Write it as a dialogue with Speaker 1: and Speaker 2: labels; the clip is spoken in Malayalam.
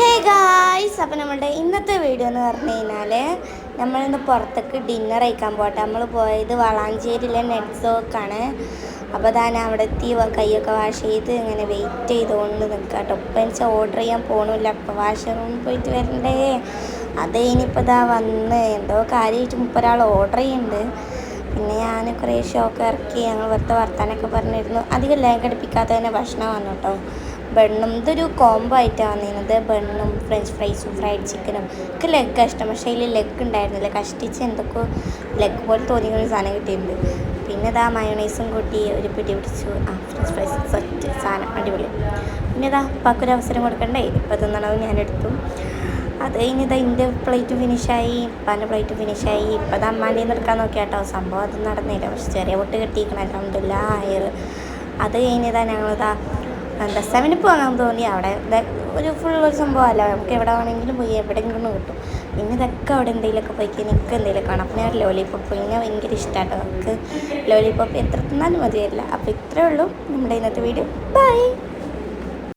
Speaker 1: ഹേ ഗായ്സ് അപ്പം നമ്മുടെ ഇന്നത്തെ വീഡിയോ എന്ന് പറഞ്ഞു കഴിഞ്ഞാൽ നമ്മളിന്ന് പുറത്തേക്ക് ഡിന്നർ കഴിക്കാൻ പോട്ടെ നമ്മൾ പോയത് വളാഞ്ചേരിയിലെ നെറ്റ്സോക്കാണ് അപ്പോൾ താൻ അവിടെ എത്തി കൈയൊക്കെ വാഷ് ചെയ്ത് ഇങ്ങനെ വെയിറ്റ് ചെയ്തുകൊണ്ട് നിൽക്കുക കേട്ടോ ഇപ്പം എനിക്ക് ഓർഡർ ചെയ്യാൻ പോകണില്ല അപ്പോൾ വാഷ് റൂമിൽ പോയിട്ട് വരണ്ടേ. അതേ ഇനിയിപ്പോൾ ഇതാ വന്ന് എന്തോ കാര്യമായിട്ട് മുപ്പൊരാൾ ഓർഡർ ചെയ്യുന്നുണ്ട് പിന്നെ ഞാൻ കുറേ ഷോക്ക് ഇറക്കി ഞങ്ങൾ വെറുതെ വർത്താനൊക്കെ പറഞ്ഞിരുന്നു. അധികം ലേഖ അടുപ്പിക്കാതെ തന്നെ ഭക്ഷണം വന്നു കേട്ടോ ബണ്ണും ഇതൊരു കോംബോ ആയിട്ടാണ് വന്നിരുന്നത്. ബണ്ണും ഫ്രഞ്ച് ഫ്രൈസും ഫ്രൈഡ് ചിക്കനും എനിക്ക് ലെഗ് ഇഷ്ടം. പക്ഷേ അതിൽ ലെഗ് ഉണ്ടായിരുന്നില്ല. കഷ്ടിച്ച് എന്തൊക്കെയോ ലെഗ് പോലെ തോന്നിയ സാധനം കിട്ടിയിട്ടുണ്ട്. പിന്നെ ഇതാ മയോണൈസും കൂട്ടി ഒരു പിടി പിടിച്ചു. ആ ഫ്രഞ്ച് ഫ്രൈസ് സെറ്റ് സാധനം. അടിപൊളി. പിന്നെ ഇതാ ഉപ്പാക്കൊരു അവസരം കൊടുക്കണ്ടേ? ഇപ്പം ഞാൻ എടുത്തു. അത് കഴിഞ്ഞത് എന്റെ പ്ലേറ്റ് ഫിനിഷായി ഇപ്പാന്റെ പ്ലേറ്റ് ഫിനിഷായി ഇപ്പം അത് അമ്മാന്റെ നിൽക്കാൻ നോക്കിയാട്ടോ. നോക്കിയാ സംഭവം അത് നടന്നില്ല. പക്ഷെ ചെറിയ പൊട്ട് കിട്ടിയിരിക്കണം അലഹമില്ല ആയർ അത് കഴിഞ്ഞതാ ഞങ്ങളിതാ എന്താ സെവനിൽ വാങ്ങാൻ തോന്നി. അവിടെ ഒരു ഫുൾ ഒരു സംഭവമല്ല. നമുക്ക് എവിടെ വേണമെങ്കിലും പോയി എവിടെയെങ്കിലും കിട്ടും. പിന്നെ ഇതൊക്കെ അവിടെ എന്തെങ്കിലുമൊക്കെ പോയി എനിക്ക് എന്തെങ്കിലും കാണാം. അപ്പം ഞാൻ ലോലിപോപ്പ് കഴിഞ്ഞാൽ ഭയങ്കര ഇഷ്ടമാട്ടോ നമുക്ക് ലോലിപോപ്പ് എത്ര തിന്നാലും മതിയല്ല അപ്പോൾ ഇത്രയേ ഉള്ളൂ നമ്മുടെ ഇന്നത്തെ വീഡിയോ ബൈ